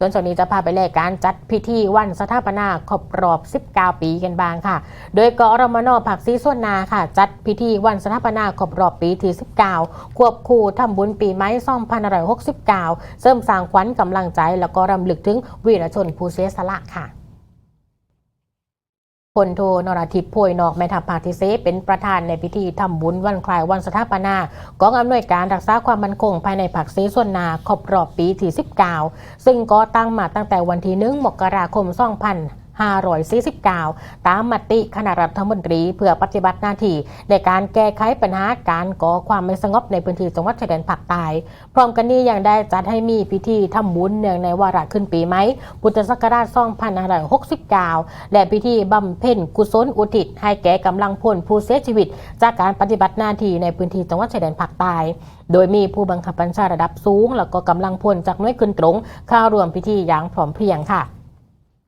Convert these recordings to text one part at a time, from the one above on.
ส่วนช่วงนี้จะพาไปแลกการจัดพิธีวันสถาปนาครบรอบ 19 ปีกันบ้างค่ะ โดยกอรมนผักซีส่วนนาค่ะ จัดพิธีวันสถาปนาครบรอบปีที่ 19 ควบคู่ทำบุญปีไม้ซ่อมพันอรหกสิบเก้าเสริมสร้างขวัญกำลังใจ แล้วก็รำลึกถึงวีรชนผู้เสียสละค่ะ พลโทนรทิพย์พวยนอกแม่ทัพภาคที่เซเป็นประธานในพิธีทำบุญวันคล้ายวันสถาปนากองอำนวยการรักษาความมั่นคงภายในผักซีส่วนนาครบรอบปีที่ 19 ซึ่งก็ตั้งมาตั้งแต่วันที่1มกราคม 2549 ตามมติคณะรัฐมนตรี เพื่อปฏิบัติหน้าที่ในการแก้ไขปัญหาการก่อความไม่สงบในพื้นที่จังหวัดชายแดนภาคใต้พร้อมกันนี้ยังได้จัดให้มีพิธีทำบุญเนื่องในวาระขึ้นปีไหมพุทธศักราช2569 และพิธีบำเพ็ญกุศลอุทิศให้แก่กำลังพลผู้เสียชีวิต จากการปฏิบัติหน้าที่ในพื้นที่จังหวัดชายแดนภาคใต้โดยมีผู้บังคับบัญชาระดับสูง แล้วก็กำลังพลจากหน่วยขึ้นตรง เข้าร่วมพิธีอย่างพร้อมเพรียงค่ะ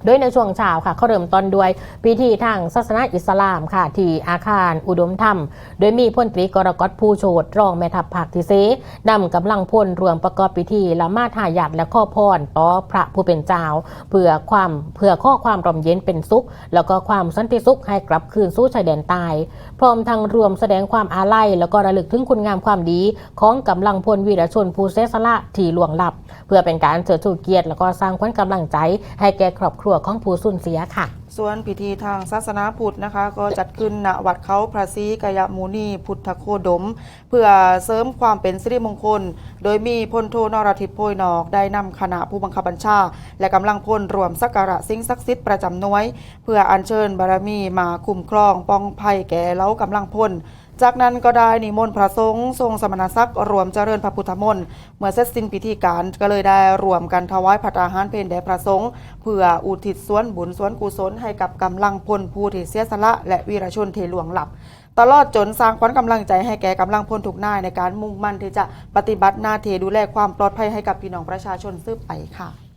โดยในช่วงเช้าค่ะเขาเริ่มต้นด้วยพิธีทางศาสนาอิสลามค่ะ ที่อาคารอุดมธรรม โดยมีพลตรีกรกฎผู้โชดรองแม่ทัพภาคที่เซนำกำลังพลรวมประกอบพิธีละมาดหายัดและข้อพรต่อพระผู้เป็นเจ้า เพื่อความเพื่อข้อความร่มเย็นเป็นสุข แล้วก็ความสันติสุขให้กลับคืนสู่ชายแดนใต้พร้อมทั้งรวมแสดงความอาลัย แล้วก็ระลึกถึงคุณงามความดี ของกำลังพลวีรชนผู้เสียสละที่หลวงลับ เพื่อเป็นการเชิดชูเกียรติแล้วก็สร้างขวัญกำลังใจให้แก่ครอบครัวของผู้สูญเสียค่ะ ส่วนพิธีทางศาสนาพุทธนะคะ ก็จัดขึ้นณวัดเขาพระศรีกายมุนีพุทธโคดม เพื่อเสริมความเป็นสิริมงคล โดยมีพลโทนรทิพย์โพยนอกได้นำคณะผู้บังคับบัญชา และกำลังพลรวมสักการะสิ่งศักดิ์สิทธิ์ประจำหน่วย เพื่ออัญเชิญบารมีมาคุ้มครองป้องภัยแก่เล้ากำลังพล จากนั้นก็ได้นิมนต์พระสงฆ์ทรงสมณศักดิ์รวมเจริญพระพุทธมนต์เมื่อเสร็จสิ้นพิธีการก็เลยได้รวมกันถวายพัตตาหารเพลแด่พระสงฆ์เพื่ออุทิศส่วนบุญส่วนกุศลให้กับกำลังพลผู้ที่เสียสละ และวีรชนเทหลวงหลับ ตลอดจนสร้างขวัญกำลังใจให้แก่กำลังพลทุกนายในการมุ่งมั่นที่จะปฏิบัติหน้าที่ดูแลความปลอดภัยให้กับพี่น้องประชาชนสืบไปค่ะ